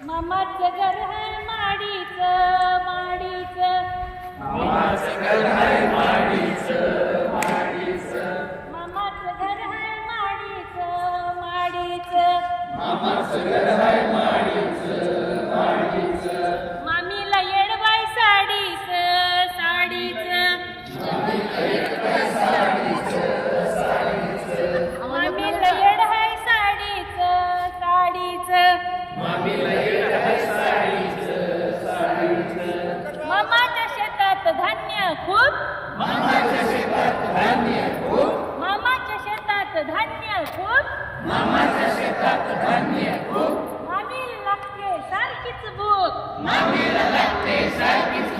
मामाचं घर आहे माडीच माडीच. मामाचं घर आहे माडीच माडीच. मामीला लागते सारखीच भूक. मामीला लागते सारखीच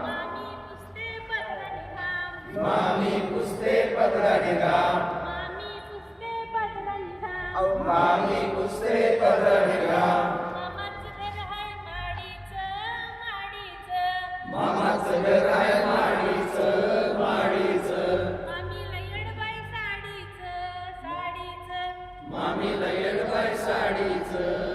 मामी पुसते पदराने काम. मामी पुसते पदराने काम. मामी पुसते पदराने मामाचं घर आहे माडीच माडीच. मामाचं घर आहे माडीच माडीच. मामीला येडबाई साडीच साडीच.